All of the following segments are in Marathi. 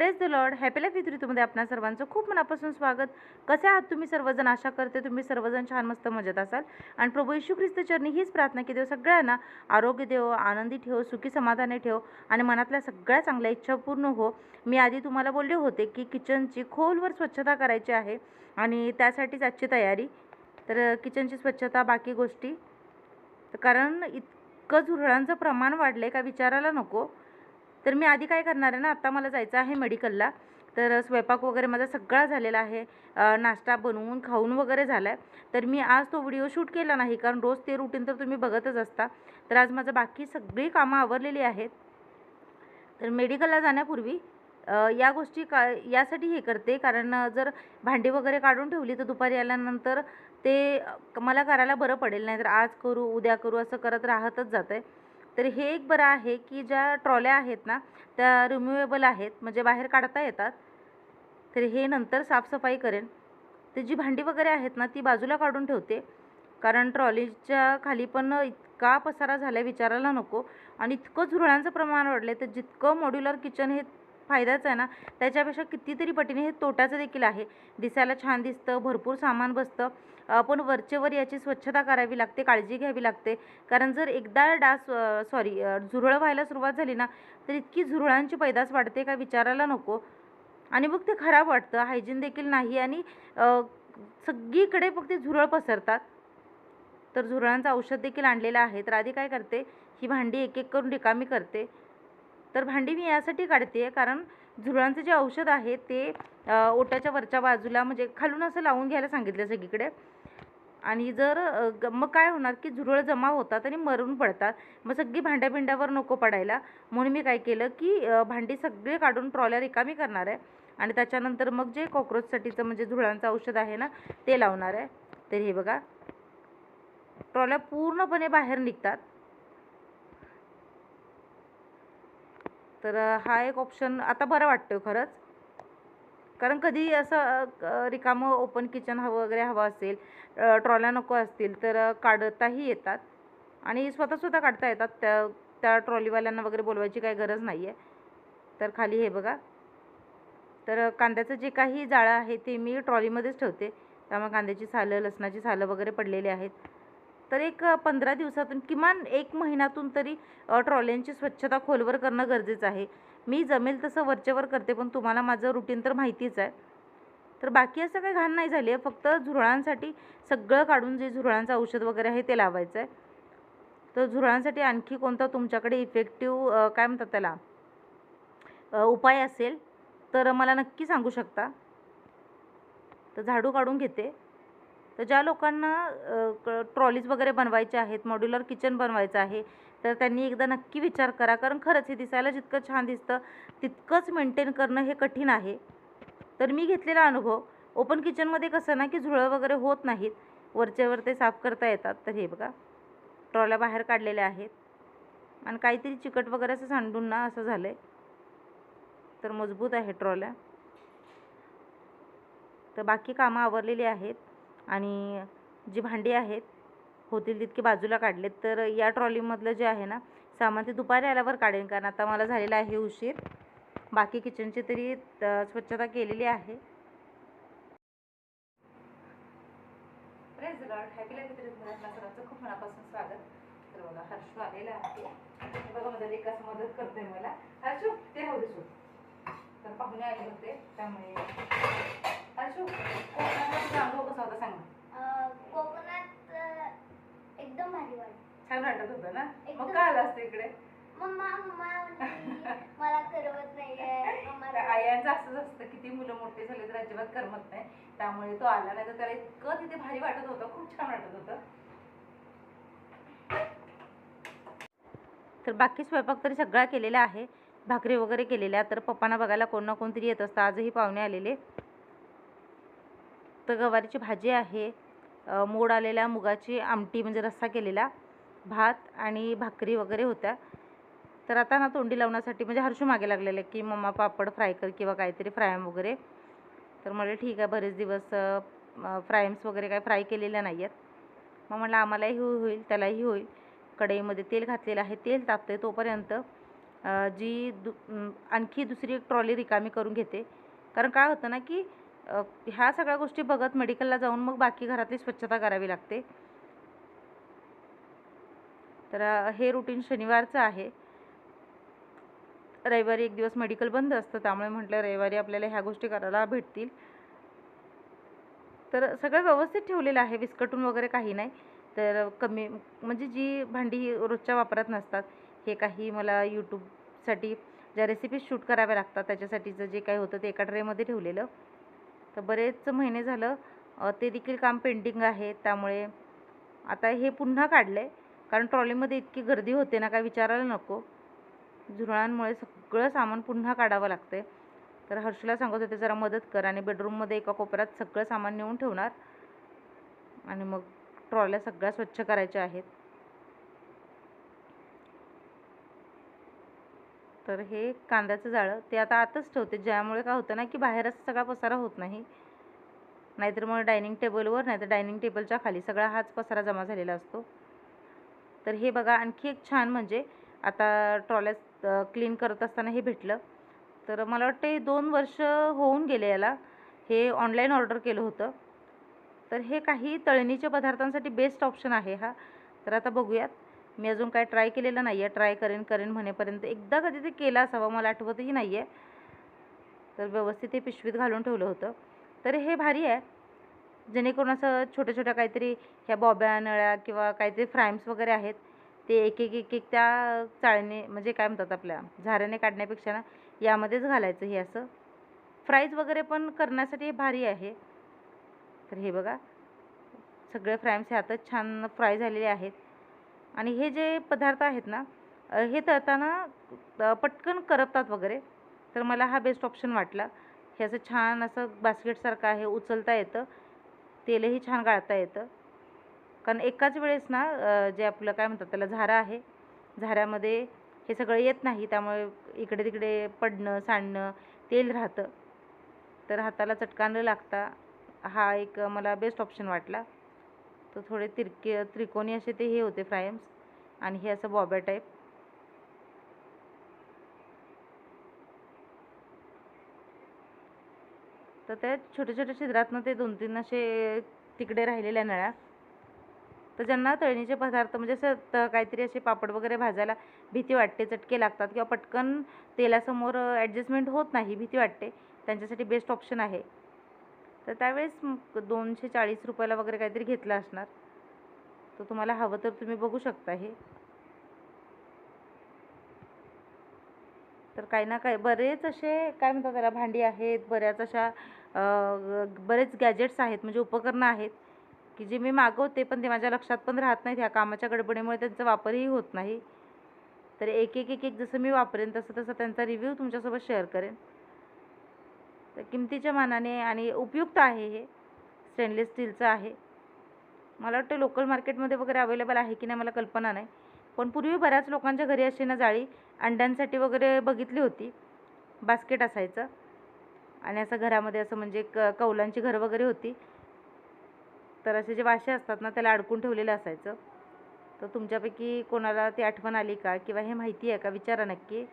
Praise the lord happy life with ऋतूमध्ये आपणा सर्वांचं खूप मनापासून स्वागत. कसे आहात तुम्ही सर्वजण? आशा करते तुम्ही सर्वजण छान मस्त मजेत असाल. आणि प्रभू यशू ख्रिस्त चरणी हीच प्रार्थना की देव सगळ्यांना आरोग्य देव आनंदी ठेव सुखी समाधाने ठेव आणि मनातल्या सगळ्या चांगल्या इच्छा पूर्ण हो. मी आधी तुम्हाला बोलले होते की किचनची खोलवर स्वच्छता करायची आहे आणि त्यासाठीच आजची तयारी. तर किचनची स्वच्छता बाकी गोष्टी. कारण इतकं झुरळांचं प्रमाण वाढलं आहे का विचारायला नको. तर मी आधी काय करणार आहे ना आत्ता मला जायचं आहे मेडिकलला. तर स्वयंपाक वगैरे माझा सगळा झालेला आहे. नाश्ता बनवून खाऊन वगैरे झाला आहे तर मी आज तो व्हिडिओ शूट केला नाही कारण रोज ते रुटीन तर तुम्ही बघतच असता. तर आज माझं बाकी सगळी कामं आवरलेली आहेत. तर मेडिकलला जाण्यापूर्वी या गोष्टी का यासाठी हे करते. कारण जर भांडी वगैरे काढून ठेवली तर दुपारी आल्यानंतर ते मला करायला बरं पडेल. नाही तर आज करू उद्या करू असं करत राहतच जातं आहे तर हे एक बरं आहे की ज्या ट्रॉल्या आहेत ना त्या रिम्युवेबल आहेत म्हणजे बाहेर काढता येतात. तर हे नंतर साफसफाई करेन. तर जी भांडी वगैरे आहेत ना ती बाजूला काढून ठेवते. कारण ट्रॉलीच्या खाली पण इतका पसारा झाला आहे विचारायला नको. आणि इतकं झुरळांचं प्रमाण वाढलं आहे तर जितकं मॉड्युलर किचन हे फायद्याचं आहे ना. त्याच्यापेक्षा कितीतरी पटीने हे तोट्याचं देखील आहे. दिसायला छान दिसतं भरपूर सामान बसतं. पण वरचेवर याची स्वच्छता करावी लागते काळजी घ्यावी लागते. कारण जर एकदा डास सॉरी झुरळ व्हायला सुरुवात झाली ना तर इतकी झुरळांची पैदास वाढते का विचारायला नको. आणि मग ते खराब वाटतं हायजीन देखील नाही आणि सगळीकडे सगळीकडे फक्त झुरळ पसरतात. तर झुरळांचं औषध देखील आणलेलं आहे. तर आधी काय करते ही भांडी एक एक करून रिकामी करते. तर भांडी मी यासाठी काढते कारण झुरळांचं जे औषध आहे ते ओटाच्या वरच्या बाजूला म्हणजे खालून असं लावून घ्यायला सांगितलं सगळीकडे. आणि जर ग मग काय होणार की झुरळ जमा होतात आणि मरून पडतात. मग सगळी भांड्या भिंड्यावर नको पडायला. म्हणून मी काय केलं की भांडी सगळे काढून ट्रॉल्या रिकामी करणार आहे. आणि त्याच्यानंतर मग जे कॉक्रोचसाठीचं म्हणजे झुरळांचं औषध आहे ना ते लावणार आहे. तर हे बघा. ट्रॉल्या पूर्णपणे बाहेर निघतात. तर हा एक ऑप्शन आता बरं वाटतं खरंच. कारण कधी असं रिकामं ओपन किचन हवं वगैरे हवं असेल ट्रॉल्या नको असतील तर काढताही येतात. आणि स्वतःसुद्धा काढता येतात. त्या त्या ट्रॉलीवाल्यांना वगैरे बोलवायची काही गरज नाही आहे तर खाली हे बघा. तर कांद्याचं जे काही जाळं आहे ते मी ट्रॉलीमध्येच ठेवते. त्यामुळे कांद्याची सालं लसणाची सालं वगैरे पडलेली आहेत. तर एक पंधरा दिवसातून किमान एक महिन्यातून तरी अ, ट्रॉल्यांची स्वच्छता खोलवर करणं गरजेचं आहे. मी जमेल तसं वरचेवर करते पण तुम्हाला माझं रुटीन तर माहितीच आहे. तर बाकी असं काही घाण नाही झाली आहे. फक्त झुरळांसाठी सगळं काढून जे झुरळांचं औषध वगैरे आहे ते लावायचं आहे तर झुरळांसाठी आणखी कोणता तुमच्याकडे इफेक्टिव्ह काय म्हणतात त्याला उपाय असेल तर मला नक्की सांगू शकता. तर झाडू काढून घेते. तर ज्या लोकांना ट्रॉलीज वगैरे बनवायचे आहेत मॉड्युलर किचन बनवायचं आहे तर त्यांनी एकदा नक्की विचार करा. कारण खरंच हे दिसायला जितकं छान दिसतं तितकंच मेंटेन करणं हे कठीण आहे. तर मी घेतलेला अनुभव ओपन किचनमध्ये कसं ना की झुळं वगैरे होत नाहीत. वरच्यावर ते साफ करता येतात. तर हे बघा ट्रॉल्या बाहेर काढलेल्या आहेत. आणि काहीतरी चिकट वगैरे असं सांडून ना असं झालं आहे तर मजबूत आहे ट्रॉल्या तर बाकी कामं आवरलेली आहेत. आणि जी भांडी आहेत होतील तितकी बाजूला काढलेत. तर या ट्रॉलीमधलं जे आहे ना सामान ते दुपारी आल्यावर काढेन कारण आता मला झालेला आहे उशीर. बाकी किचनची तरी स्वच्छता केलेली आहे. खूप मनापासून स्वागत. तर बघा हर्षू आलेला आहे. बघा मदत एकाच मदत करतोय मला. हर्षू ते राहू तर पाहुणे आले होते त्यामुळे हर्षू कोकणामध्ये अनुभव कसा होता सांग ना. अं, कोकणात अं, एकदम भारी वाटत होतं ना? मग एकदम. काय आलं असतं इकडे मम्मा मम्मा मला करमत नाहीये. आयांचं असंच असतं किती मुलं मोठे झाले तर अजिबात करमत नाही. त्यामुळे तो आला नाही तर त्याला इतकं तिथे भारी वाटत होतं खूप छान वाटत होतं. तर बाकी स्वयंपाक तरी सगळा केलेला आहे. भाकरी वगैरे केलेल्या तर पप्पांना बघायला कोण ना कोणतरी येत असतं. आजही पाहुणे आलेले. तर गवारीची भाजी आहे. मोड आलेल्या मुगाची आमटी म्हणजे रस्सा केलेला. भात आणि भाकरी वगैरे होत्या. तर आता ना तोंडी लावण्यासाठी म्हणजे हर्षू मागे लागलेले की मम्मा पापड फ्राय कर किंवा काहीतरी फ्रायम वगैरे. तर म्हटलं ठीक आहे बरेच दिवस फ्रायम्स वगैरे काय फ्राय केलेल्या नाही आहेत. मग म्हटलं आम्हालाही होईल त्यालाही होईल. कढईमध्ये तेल घातलेलं आहे तेल तापते तोपर्यंत जी दु आणखी दुसरी एक ट्रॉली रिकामी करून घेते. कारण काय होतं ना की ह्या सगळ्या गोष्टी बघत मेडिकलला जाऊन मग बाकी घरातली स्वच्छता करावी लागते. तर हे रुटीन शनिवारचं आहे. रविवारी एक दिवस मेडिकल बंद असतं त्यामुळे म्हटलं रविवारी आपल्याला ह्या गोष्टी करायला भेटतील. तर सगळं व्यवस्थित ठेवलेलं आहे विस्कटून वगैरे काही नाही. तर कमी म्हणजे जी भांडी रोजच्या वापरात नसतात हे काही मला यूट्यूबसाठी ज्या रेसिपीज शूट कराव्या लागतात त्याच्यासाठीचं जे काही होतं ते एका ट्रेमध्ये ठेवलेलं. तर बरेच महिने झालं ते देखील काम पेंडिंग आहे त्यामुळे आता हे पुन्हा काढलं आहे कारण ट्रॉलीमध्ये इतकी गर्दी होते ना काय विचारायला नको. झुरळांमुळे सगळं सामान पुन्हा काढावं लागतं आहे तर हर्षला सांगत होते जरा मदत कर आणि बेडरूममध्ये एका कोपऱ्यात सगळं सामान नेऊन ठेवणार आणि मग ट्रॉल्या सगळ्या स्वच्छ करायच्या आहेत. तर हे कांद्याचं जाळं ते आता आतच ठेवते. ज्यामुळे काय होतं ना की बाहेरच सगळा पसारा होत नाही. नाहीतर मग डायनिंग टेबलवर नाहीतर डायनिंग टेबलच्या खाली सगळा हाच पसारा जमा झालेला असतो. तर हे बघा आणखी एक छान म्हणजे आता ट्रॉल्या क्लीन करत असताना हे भेटलं. तर मला वाटतं हे दोन वर्ष होऊन गेले याला. हे ऑनलाईन ऑर्डर केलं होतं. तर हे काही तळणीच्या पदार्थांसाठी बेस्ट ऑप्शन आहे हा. तर आता बघूयात. मी अजून काय ट्राय केलेलं नाही आहे ट्राय करेन करेन म्हणेपर्यंत. एकदा कधी ते केलं असावं मला आठवतही नाही आहे तर व्यवस्थित हे पिशवीत घालून ठेवलं होतं. तर हे भारी आहे. जेणेकरून असं छोट्या छोट्या काहीतरी ह्या बॉब्या नळ्या किंवा काहीतरी फ्रॅम्स वगैरे आहेत ते एक एक एक एक त्या चाळणे म्हणजे काय म्हणतात आपल्या झाऱ्याने काढण्यापेक्षा ना यामध्येच घालायचं हे असं. फ्राईज वगैरे पण करण्यासाठी हे भारी आहे. तर हे बघा सगळे फ्राईम्स ह्यातच छान फ्राय झालेले आहेत. आणि हे जे पदार्थ आहेत ना हे तळताना पटकन करपतात वगैरे. तर मला हा बेस्ट ऑप्शन वाटला. हे असं छान असं बास्केटसारखं आहे उचलता येतं. तेलही छान गाळता येतं. कारण एकाच वेळेस ना जे आपलं काय म्हणतात त्याला झारा आहे. झाऱ्यामध्ये हे सगळं येत नाही त्यामुळे इकडे तिकडे पडणं सांडणं तेल राहतं. तर हाताला चटका न लागता हा एक मला बेस्ट ऑप्शन वाटला. तर थोडे तिरके त्रिकोणी असे ते हे होते फ्रायम्स आणि हे असं बॉब्या टाईप तर त्या छोट्या छोट्या छिद्रातनं ते दोन तीन असे तिकडे राहिलेल्या नळ्या. तर ज्यांना तळणीचे पदार्थ म्हणजे असं त काहीतरी असे पापड वगैरे भाजायला भीती वाटते चटके लागतात किंवा पटकन तेलासमोर ॲडजस्टमेंट होत नाही भीती वाटते. त्यांच्यासाठी बेस्ट ऑप्शन आहे. तर त्यावेळेस दोनशे चाळीस रुपयाला वगैरे काहीतरी घेतलं असणार. तर तुम्हाला हवं तर तुम्ही बघू शकता हे. तर काही ना काही बरेच असे काय म्हणतात त्याला भांडी आहेत बऱ्याच अशा बरेच गॅजेट्स आहेत म्हणजे उपकरणं आहेत की जे मी मागवते पण ते माझ्या लक्षात पण राहत नाहीत. ह्या कामाच्या गडबडीमुळे त्यांचा वापरही होत नाही. तर एक एक एक एक जसं मी वापरेन तसं तसं त्यांचा रिव्ह्यू तुमच्यासोबत शेअर करेन. तर किमतीच्या मानाने आणि उपयुक्त आहे हे. स्टेनलेस स्टीलचं आहे. मला वाटतं लोकल मार्केटमध्ये वगैरे अवेलेबल आहे की नाही मला कल्पना नाही. पण पूर्वी बऱ्याच लोकांच्या घरी अशी ना जाळी अंड्यांसाठी वगैरे बघितली होती. बास्केट असायचं. आणि असं घरामध्ये असं म्हणजे क कौलांची घरं वगैरे होती. तर असे जे वाशे असतात ना त्याला अडकून ठेवलेलं असायचं. तर तुमच्यापैकी कोणाला ती आठवण आली का? किंवा हे माहिती आहे का? विचारा नक्की.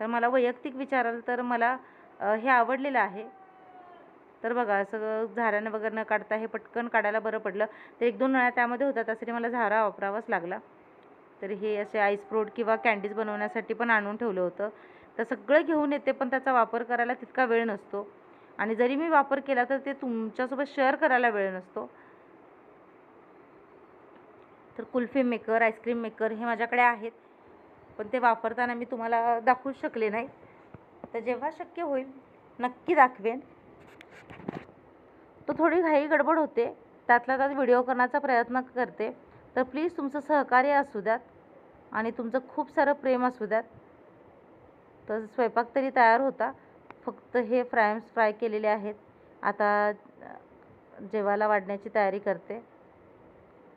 तर मला वैयक्तिक विचाराल तर मला हे आवडलेलं आहे. तर बघा असं झाऱ्यानं वगैरे न काढता हे पटकन काढायला बरं पडलं. तर एक दोन नळ्या त्यामध्ये होत्या त्यासाठी मला झारा वापरावाच लागला. तर हे असे आईस फ्रूट किंवा कॅन्डीज बनवण्यासाठी पण आणून ठेवलं होतं. तर सगळं घेऊन येते पण त्याचा वापर करायला तितका वेळ नसतो. आणि जरी मी वापर केला तर ते तुमच्यासोबत शेअर करायला वेळ नसतो. तर कुल्फी मेकर आईस्क्रीम मेकर हे माझ्याकडे आहेत. पण ते वापरताना मी तुम्हाला दाखवू शकले नाही. तर जेव्हा शक्य होईल नक्की दाखवेन. तो थोडी घाई गडबड होते. त्यातला त्यात व्हिडिओ करण्याचा प्रयत्न करते. तर प्लीज तुमचं सहकार्य असू द्यात. आणि तुमचं खूप सारं प्रेम असू द्यात. तर स्वयंपाक तरी तयार होता. फक्त हे फ्रायम्स फ्राय केलेले आहेत. आता जेवायला वाढण्याची तयारी करते.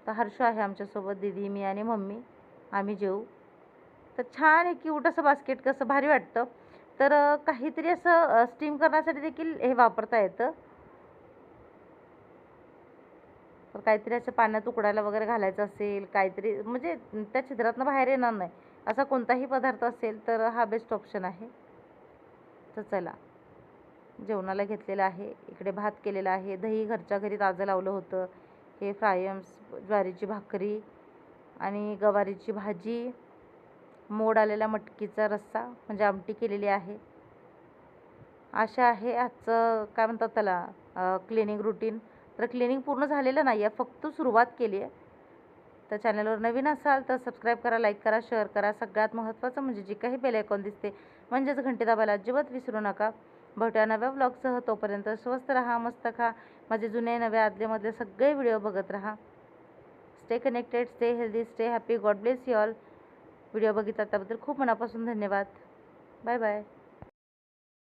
तर हर्ष आहे आमच्यासोबत दीदी मी आणि मम्मी. आम्ही जेवू तर छान आहे क्यूट असं बास्केट कसं भारी वाटतं. तर काहीतरी असं स्टीम करण्यासाठी देखील हे वापरता येतं. तर काहीतरी असं पाण्यात उकडायला वगैरे घालायचं असेल काहीतरी म्हणजे त्या छिद्रातनं बाहेर येणार नाही. असा कोणताही पदार्थ असेल तर हा बेस्ट ऑप्शन आहे. तर चला. जेवणाला घेतलेलं आहे. इकडे भात केलेला आहे. दही घरच्या घरी ताजं लावलं होतं. हे फ्रायम्स ज्वारीची भाकरी आणि गवारीची भाजी. मोड आलेला मटकीचा रस्सा म्हणजे आमटी केलेली आहे. अशा आहे आजचं काय म्हणतात त्याला क्लिनिंग रुटीन तर क्लिनिंग पूर्ण झालेलं नाही आहे फक्त सुरुवात केली आहे तर चॅनलवर नवीन असाल तर सबस्क्राईब करा लाईक करा शेअर करा. सगळ्यात महत्त्वाचं म्हणजे जी काही बेल आयकॉन दिसते म्हणजेच घंटी दाबायला अजिबात विसरू नका. भेटूया नव्या ब्लॉगसह तोपर्यंत स्वस्त राहा मस्त खा. माझे जुने नवे आदलेमधले सगळे व्हिडिओ बघत राहा. Stay connected stay healthy stay happy God bless you all video बघितला त्याबद्दल खूप मनापासून धन्यवाद. Bye bye